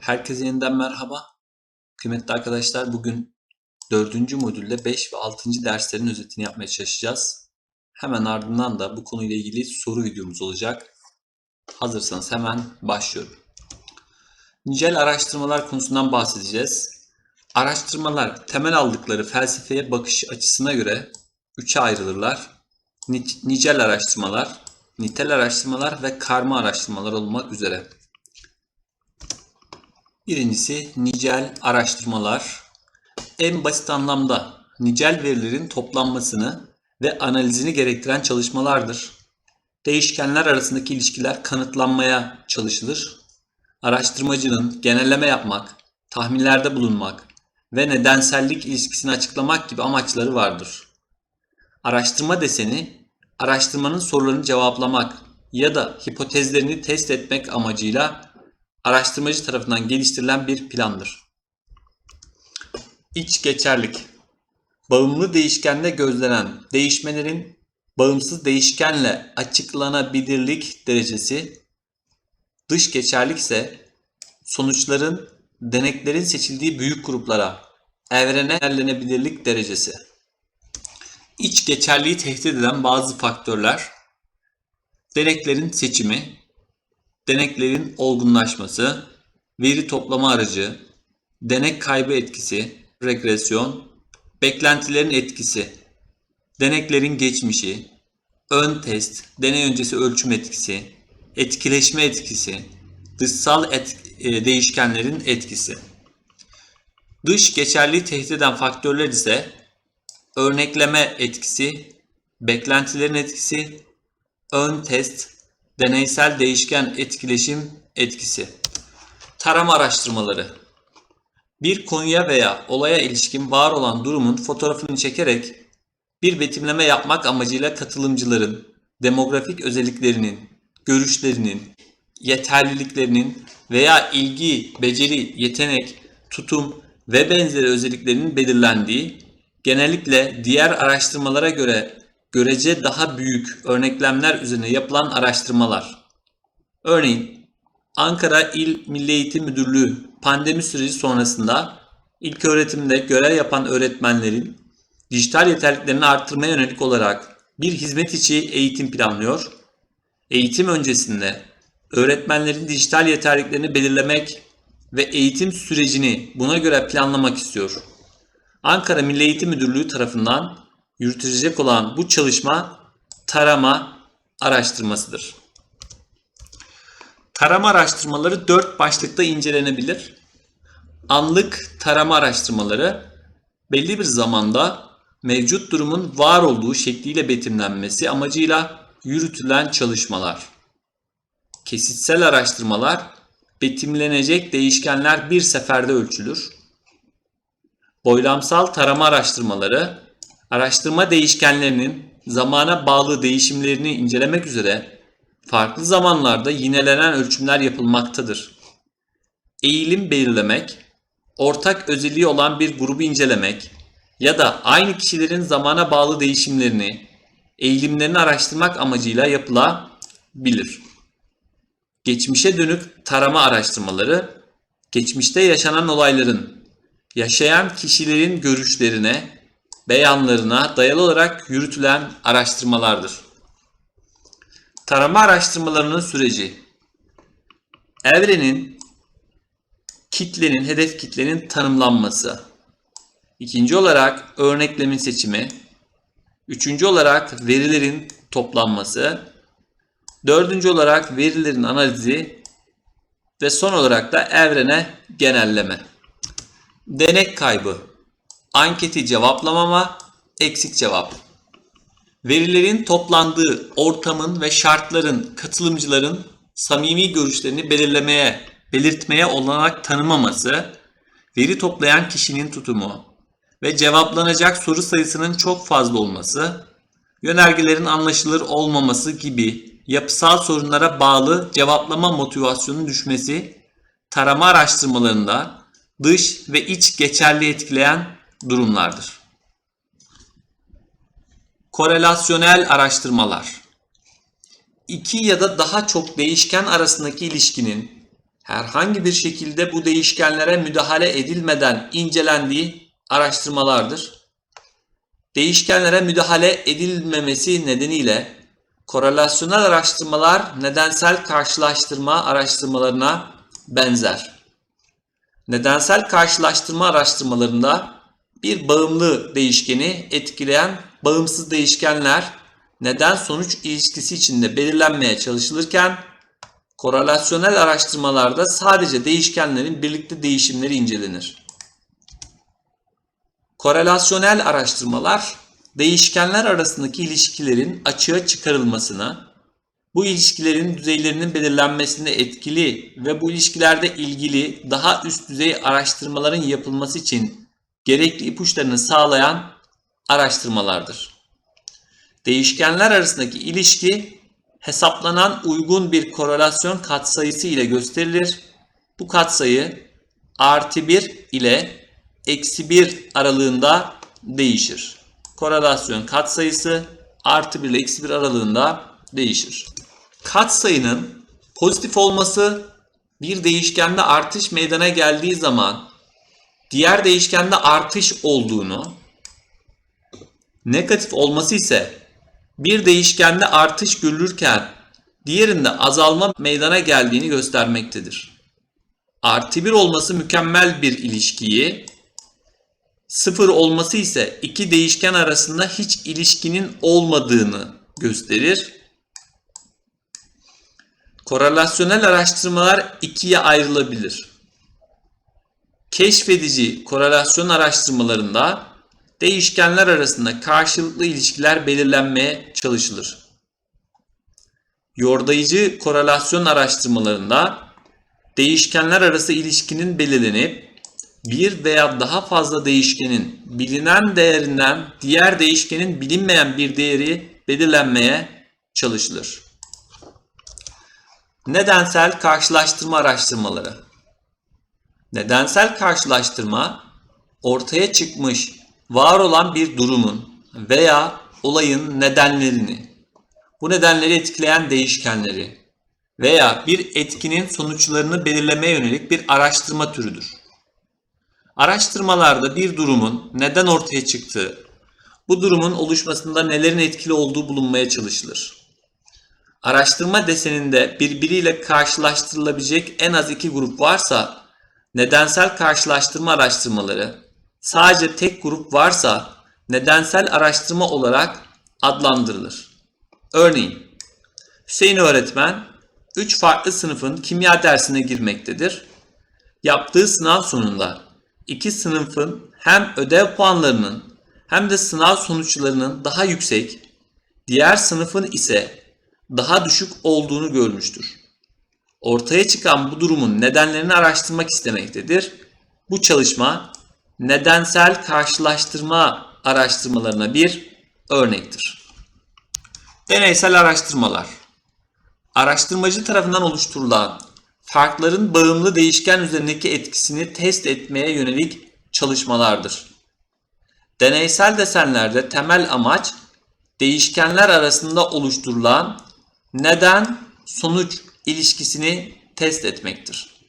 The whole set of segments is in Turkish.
Herkese yeniden merhaba. Kıymetli arkadaşlar bugün 4. modülde 5 ve 6. derslerin özetini yapmaya çalışacağız. Hemen ardından da bu konuyla ilgili soru videomuz olacak. Hazırsanız hemen başlıyorum. Nicel araştırmalar konusundan bahsedeceğiz. Araştırmalar temel aldıkları felsefeye bakış açısına göre üçe ayrılırlar. Ni- Nicel araştırmalar, nitel araştırmalar ve karma araştırmalar olmak üzere. Birincisi nicel araştırmalar. En basit anlamda nicel verilerin toplanmasını ve analizini gerektiren çalışmalardır. Değişkenler arasındaki ilişkiler kanıtlanmaya çalışılır. Araştırmacının genelleme yapmak, tahminlerde bulunmak ve nedensellik ilişkisini açıklamak gibi amaçları vardır. Araştırma deseni, araştırmanın sorularını cevaplamak ya da hipotezlerini test etmek amacıyla araştırmacı tarafından geliştirilen bir plandır. İç geçerlik Bağımlı değişkenle gözlenen değişmelerin bağımsız değişkenle açıklanabilirlik derecesi, dış geçerlik ise sonuçların deneklerin seçildiği büyük gruplara, evrene yerlenebilirlik derecesi. İç geçerliği tehdit eden bazı faktörler, deneklerin seçimi, deneklerin olgunlaşması, veri toplama aracı, denek kaybı etkisi, regresyon, beklentilerin etkisi, deneklerin geçmişi, ön test, deney öncesi ölçüm etkisi, etkileşme etkisi, dışsal et- e, değişkenlerin etkisi. Dış geçerliği tehdit eden faktörler ise örnekleme etkisi, beklentilerin etkisi, ön test, deneysel değişken etkileşim etkisi. Tarama araştırmaları. Bir konuya veya olaya ilişkin var olan durumun fotoğrafını çekerek bir betimleme yapmak amacıyla katılımcıların demografik özelliklerinin, görüşlerinin, yeterliliklerinin veya ilgi, beceri, yetenek, tutum ve benzeri özelliklerinin belirlendiği, genellikle diğer araştırmalara göre görece daha büyük örneklemler üzerine yapılan araştırmalar. Örneğin Ankara İl Milli Eğitim Müdürlüğü pandemi süreci sonrasında ilk öğretimde görev yapan öğretmenlerin dijital yeterliliklerini arttırmaya yönelik olarak bir hizmet içi eğitim planlıyor. Eğitim öncesinde öğretmenlerin dijital yeterliliklerini belirlemek ve eğitim sürecini buna göre planlamak istiyor. Ankara Milli Eğitim Müdürlüğü tarafından yürütülecek olan bu çalışma tarama araştırmasıdır. Tarama araştırmaları dört başlıkta incelenebilir. Anlık tarama araştırmaları belli bir zamanda mevcut durumun var olduğu şekliyle betimlenmesi amacıyla yürütülen çalışmalar. Kesitsel araştırmalar betimlenecek değişkenler bir seferde ölçülür. Boylamsal tarama araştırmaları araştırma değişkenlerinin zamana bağlı değişimlerini incelemek üzere farklı zamanlarda yinelenen ölçümler yapılmaktadır. Eğilim belirlemek, ortak özelliği olan bir grubu incelemek ya da aynı kişilerin zamana bağlı değişimlerini, eğilimlerini araştırmak amacıyla yapılabilir. Geçmişe dönük tarama araştırmaları, geçmişte yaşanan olayların, yaşayan kişilerin görüşlerine, beyanlarına dayalı olarak yürütülen araştırmalardır. Tarama araştırmalarının süreci Evrenin, kitlenin, hedef kitlenin tanımlanması. İkinci olarak örneklemin seçimi. Üçüncü olarak verilerin toplanması. Dördüncü olarak verilerin analizi. Ve son olarak da evrene genelleme. Denek kaybı. Anketi cevaplamama, eksik cevap. Verilerin toplandığı ortamın ve şartların katılımcıların samimi görüşlerini belirlemeye, belirtmeye olanak tanımaması, veri toplayan kişinin tutumu ve cevaplanacak soru sayısının çok fazla olması, yönergelerin anlaşılır olmaması gibi yapısal sorunlara bağlı cevaplama motivasyonunun düşmesi, tarama araştırmalarında dış ve iç geçerli etkileyen durumlardır. Korelasyonel araştırmalar. İki ya da daha çok değişken arasındaki ilişkinin herhangi bir şekilde bu değişkenlere müdahale edilmeden incelendiği araştırmalardır. Değişkenlere müdahale edilmemesi nedeniyle korelasyonel araştırmalar nedensel karşılaştırma araştırmalarına benzer. Nedensel karşılaştırma araştırmalarında bir bağımlı değişkeni etkileyen bağımsız değişkenler neden sonuç ilişkisi içinde belirlenmeye çalışılırken korelasyonel araştırmalarda sadece değişkenlerin birlikte değişimleri incelenir. Korelasyonel araştırmalar değişkenler arasındaki ilişkilerin açığa çıkarılmasına, bu ilişkilerin düzeylerinin belirlenmesine etkili ve bu ilişkilerde ilgili daha üst düzey araştırmaların yapılması için gerekli ipuçlarını sağlayan araştırmalardır. Değişkenler arasındaki ilişki hesaplanan uygun bir korelasyon katsayısı ile gösterilir. Bu katsayı artı 1 ile eksi 1 aralığında değişir. Korelasyon katsayısı artı 1 ile eksi 1 aralığında değişir. Katsayının pozitif olması bir değişkende artış meydana geldiği zaman diğer değişkende artış olduğunu, negatif olması ise bir değişkende artış görülürken diğerinde azalma meydana geldiğini göstermektedir. Artı 1 olması mükemmel bir ilişkiyi, sıfır olması ise iki değişken arasında hiç ilişkinin olmadığını gösterir. Korelasyonel araştırmalar ikiye ayrılabilir. Keşfedici korelasyon araştırmalarında değişkenler arasında karşılıklı ilişkiler belirlenmeye çalışılır. Yordayıcı korelasyon araştırmalarında değişkenler arası ilişkinin belirlenip bir veya daha fazla değişkenin bilinen değerinden diğer değişkenin bilinmeyen bir değeri belirlenmeye çalışılır. Nedensel karşılaştırma araştırmaları Nedensel karşılaştırma ortaya çıkmış var olan bir durumun veya olayın nedenlerini, bu nedenleri etkileyen değişkenleri veya bir etkinin sonuçlarını belirlemeye yönelik bir araştırma türüdür. Araştırmalarda bir durumun neden ortaya çıktığı, bu durumun oluşmasında nelerin etkili olduğu bulunmaya çalışılır. Araştırma deseninde birbiriyle karşılaştırılabilecek en az iki grup varsa, nedensel karşılaştırma araştırmaları, sadece tek grup varsa nedensel araştırma olarak adlandırılır. Örneğin, Hüseyin öğretmen 3 farklı sınıfın kimya dersine girmektedir. Yaptığı sınav sonunda iki sınıfın hem ödev puanlarının hem de sınav sonuçlarının daha yüksek, diğer sınıfın ise daha düşük olduğunu görmüştür. Ortaya çıkan bu durumun nedenlerini araştırmak istemektedir. Bu çalışma nedensel karşılaştırma araştırmalarına bir örnektir. Deneysel araştırmalar Araştırmacı tarafından oluşturulan farkların bağımlı değişken üzerindeki etkisini test etmeye yönelik çalışmalardır. Deneysel desenlerde temel amaç değişkenler arasında oluşturulan neden-sonuç ilişkisini test etmektir.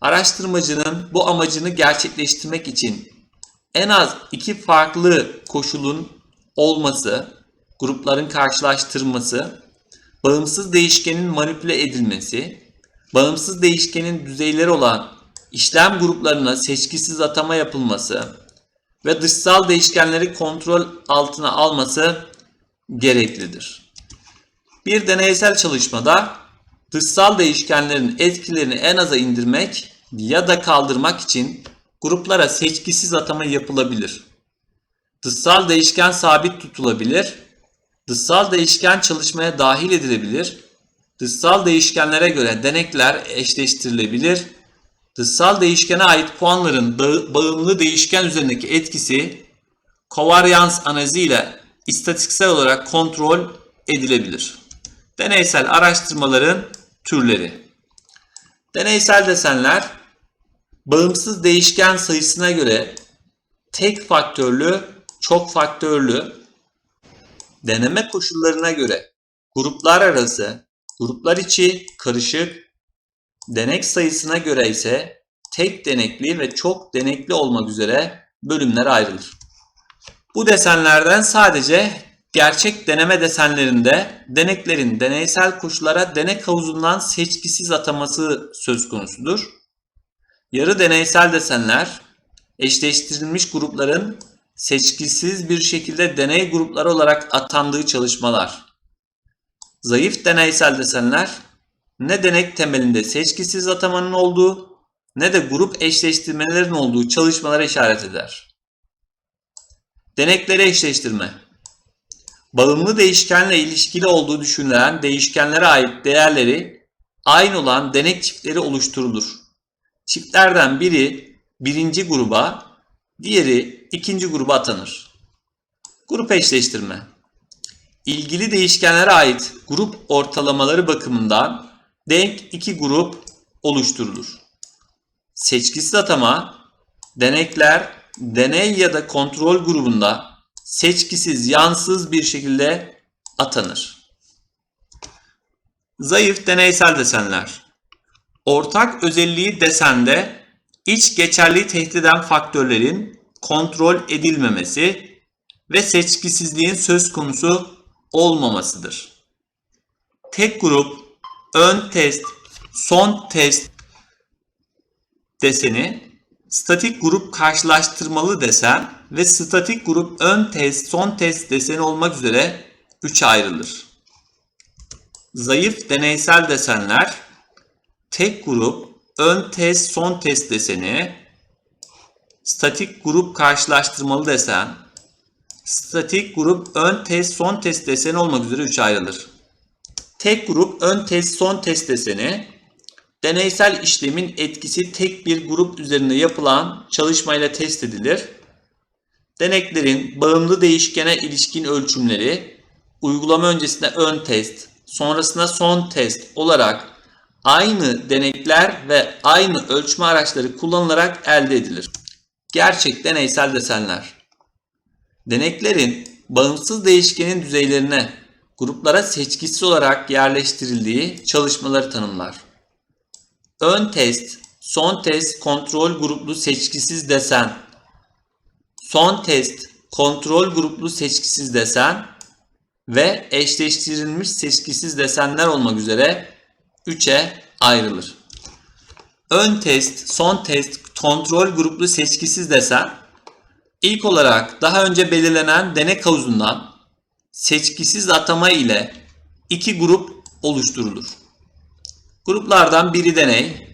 Araştırmacının bu amacını gerçekleştirmek için en az iki farklı koşulun olması, grupların karşılaştırması, bağımsız değişkenin manipüle edilmesi, bağımsız değişkenin düzeyleri olan işlem gruplarına seçkisiz atama yapılması ve dışsal değişkenleri kontrol altına alması gereklidir. Bir deneysel çalışmada dışsal değişkenlerin etkilerini en aza indirmek ya da kaldırmak için gruplara seçkisiz atama yapılabilir. Dışsal değişken sabit tutulabilir. Dışsal değişken çalışmaya dahil edilebilir. Dışsal değişkenlere göre denekler eşleştirilebilir. Dışsal değişkene ait puanların bağımlı değişken üzerindeki etkisi kovaryans analizi ile istatistiksel olarak kontrol edilebilir. Deneysel araştırmaların türleri. Deneysel desenler bağımsız değişken sayısına göre tek faktörlü, çok faktörlü, deneme koşullarına göre gruplar arası, gruplar içi, karışık, Denek sayısına göre ise tek denekli ve çok denekli olmak üzere bölümlere ayrılır. Bu desenlerden sadece gerçek deneme desenlerinde deneklerin deneysel koşullara denek havuzundan seçkisiz ataması söz konusudur. Yarı deneysel desenler eşleştirilmiş grupların seçkisiz bir şekilde deney grupları olarak atandığı çalışmalar. Zayıf deneysel desenler ne denek temelinde seçkisiz atamanın olduğu ne de grup eşleştirmelerin olduğu çalışmalara işaret eder. Denekleri eşleştirme Bağımlı değişkenle ilişkili olduğu düşünülen değişkenlere ait değerleri aynı olan denek çiftleri oluşturulur. Çiftlerden biri birinci gruba, diğeri ikinci gruba atanır. Grup eşleştirme İlgili değişkenlere ait grup ortalamaları bakımından denk iki grup oluşturulur. Seçkisiz atama, denekler, deney ya da kontrol grubunda seçkisiz, yansız bir şekilde atanır. Zayıf deneysel desenler. Ortak özelliği desende iç geçerliği tehdit eden faktörlerin kontrol edilmemesi ve seçkisizliğin söz konusu olmamasıdır. Tek grup, ön test, son test deseni, statik grup karşılaştırmalı desen ve statik grup ön test, son test deseni olmak üzere 3'e ayrılır. Zayıf deneysel desenler, tek grup, ön test, son test deseni, statik grup karşılaştırmalı desen, statik grup, ön test, son test deseni olmak üzere 3'e ayrılır. Tek grup, ön test, son test deseni, deneysel işlemin etkisi tek bir grup üzerinde yapılan çalışmayla test edilir. Deneklerin bağımlı değişkene ilişkin ölçümleri uygulama öncesinde ön test, sonrasında son test olarak aynı denekler ve aynı ölçme araçları kullanılarak elde edilir. Gerçek deneysel desenler. Deneklerin bağımsız değişkenin düzeylerine gruplara seçkisiz olarak yerleştirildiği çalışmaları tanımlar. Ön test, son test kontrol gruplu seçkisiz desen, son test kontrol gruplu seçkisiz desen ve eşleştirilmiş seçkisiz desenler olmak üzere 3'e ayrılır. Ön test, son test, kontrol gruplu seçkisiz desen ilk olarak daha önce belirlenen denek havuzundan seçkisiz atama ile iki grup oluşturulur. Gruplardan biri deney,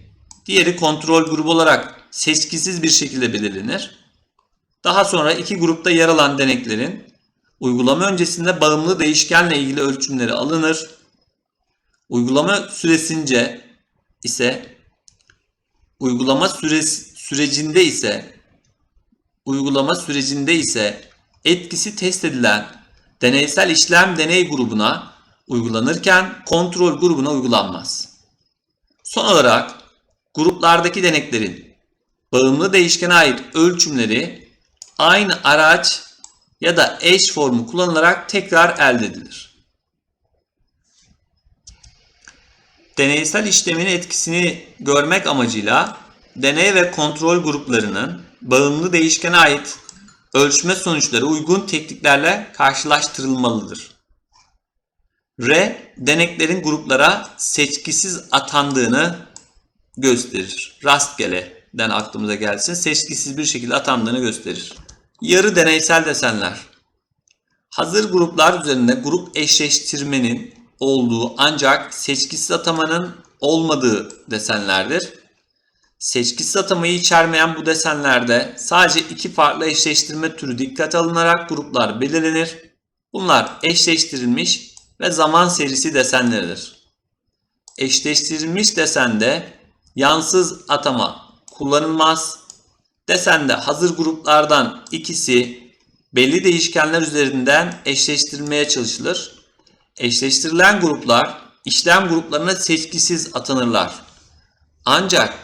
diğeri kontrol grubu olarak seçkisiz bir şekilde belirlenir. Daha sonra iki grupta yer alan deneklerin uygulama öncesinde bağımlı değişkenle ilgili ölçümleri alınır. Uygulama süresince ise uygulama süresi, sürecinde ise uygulama sürecinde ise etkisi test edilen deneysel işlem deney grubuna uygulanırken kontrol grubuna uygulanmaz. Son olarak gruplardaki deneklerin bağımlı değişkene ait ölçümleri aynı araç ya da eş formu kullanılarak tekrar elde edilir. Deneysel işlemin etkisini görmek amacıyla deney ve kontrol gruplarının bağımlı değişkene ait ölçme sonuçları uygun tekniklerle karşılaştırılmalıdır. R, deneklerin gruplara seçkisiz atandığını gösterir. Rastgeleden aklımıza gelsin. Seçkisiz bir şekilde atandığını gösterir. Yarı deneysel desenler. Hazır gruplar üzerinde grup eşleştirmenin olduğu ancak seçkisiz atamanın olmadığı desenlerdir. Seçkisiz atamayı içermeyen bu desenlerde sadece iki farklı eşleştirme türü dikkate alınarak gruplar belirlenir. Bunlar eşleştirilmiş ve zaman serisi desenleridir. Eşleştirilmiş desende yansız atama kullanılmaz. Desende hazır gruplardan ikisi belli değişkenler üzerinden eşleştirilmeye çalışılır. Eşleştirilen gruplar işlem gruplarına seçkisiz atanırlar. Ancak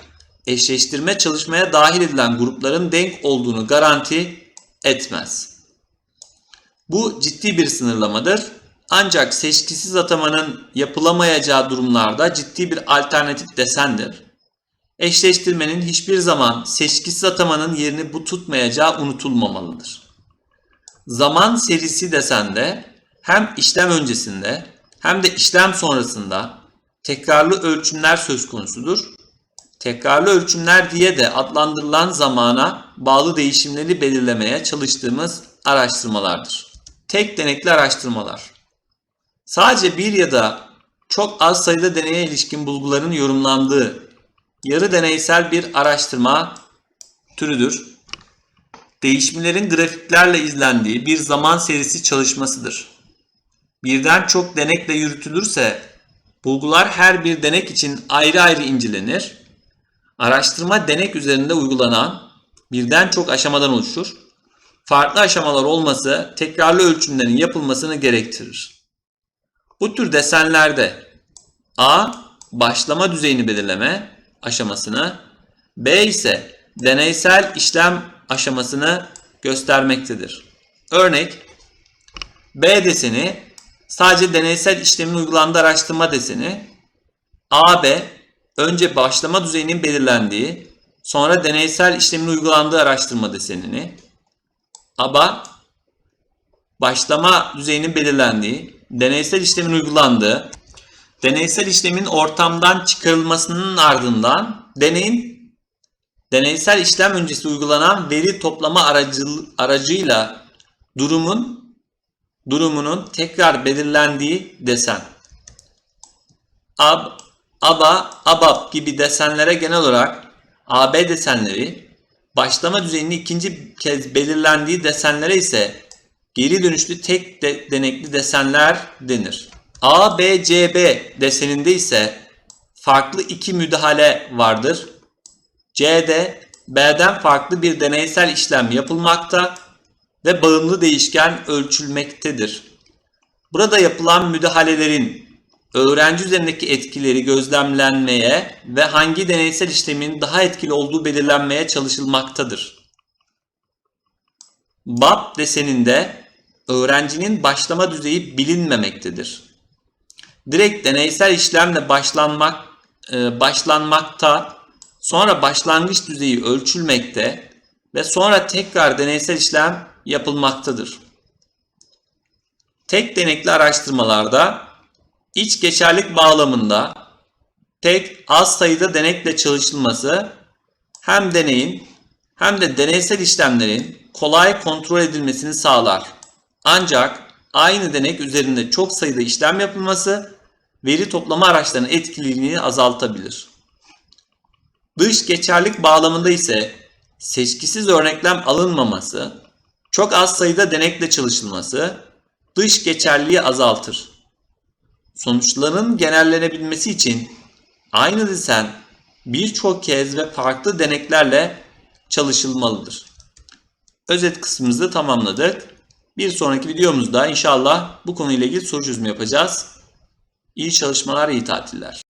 eşleştirme çalışmaya dahil edilen grupların denk olduğunu garanti etmez. Bu ciddi bir sınırlamadır. Ancak seçkisiz atamanın yapılamayacağı durumlarda ciddi bir alternatif desendir. Eşleştirmenin hiçbir zaman seçkisiz atamanın yerini bu tutmayacağı unutulmamalıdır. Zaman serisi desende hem işlem öncesinde hem de işlem sonrasında tekrarlı ölçümler söz konusudur. Tekrarlı ölçümler diye de adlandırılan zamana bağlı değişimleri belirlemeye çalıştığımız araştırmalardır. Tek denekli araştırmalar. Sadece bir ya da çok az sayıda deneye ilişkin bulguların yorumlandığı yarı deneysel bir araştırma türüdür. Değişimlerin grafiklerle izlendiği bir zaman serisi çalışmasıdır. Birden çok denekle yürütülürse bulgular her bir denek için ayrı ayrı incelenir. Araştırma denek üzerinde uygulanan birden çok aşamadan oluşur. Farklı aşamalar olması tekrarlı ölçümlerin yapılmasını gerektirir. Bu tür desenlerde A. Başlama düzeyini belirleme aşamasını, B ise deneysel işlem aşamasını göstermektedir. Örnek B deseni sadece deneysel işlemin uygulandığı araştırma deseni, AB önce başlama düzeyinin belirlendiği, sonra deneysel işlemin uygulandığı araştırma desenini, ABA başlama düzeyinin belirlendiği, deneysel işlemin uygulandığı, deneysel işlemin ortamdan çıkarılmasının ardından deneyin deneysel işlem öncesi uygulanan veri toplama aracı, aracıyla durumun durumunun tekrar belirlendiği desen. Ab, ABA, ABAP gibi desenlere genel olarak AB desenleri, başlama düzeyinin ikinci kez belirlendiği desenlere ise geri dönüşlü tek de, denekli desenler denir. A, B, C, B deseninde ise farklı iki müdahale vardır. C'de B'den farklı bir deneysel işlem yapılmakta ve bağımlı değişken ölçülmektedir. Burada yapılan müdahalelerin öğrenci üzerindeki etkileri gözlemlenmeye ve hangi deneysel işlemin daha etkili olduğu belirlenmeye çalışılmaktadır. BAP deseninde öğrencinin başlama düzeyi bilinmemektedir. Direkt deneysel işlemle başlanmak e, başlanmakta, sonra başlangıç düzeyi ölçülmekte ve sonra tekrar deneysel işlem yapılmaktadır. Tek denekli araştırmalarda iç geçerlik bağlamında tek az sayıda denekle çalışılması hem deneyin hem de deneysel işlemlerin kolay kontrol edilmesini sağlar. Ancak aynı denek üzerinde çok sayıda işlem yapılması veri toplama araçlarının etkililiğini azaltabilir. Dış geçerlik bağlamında ise seçkisiz örneklem alınmaması, çok az sayıda denekle çalışılması dış geçerliği azaltır. Sonuçların genellenebilmesi için aynı desen birçok kez ve farklı deneklerle çalışılmalıdır. Özet kısmımızı tamamladık. Bir sonraki videomuzda inşallah bu konuyla ilgili soru çözümü yapacağız. İyi çalışmalar, iyi tatiller.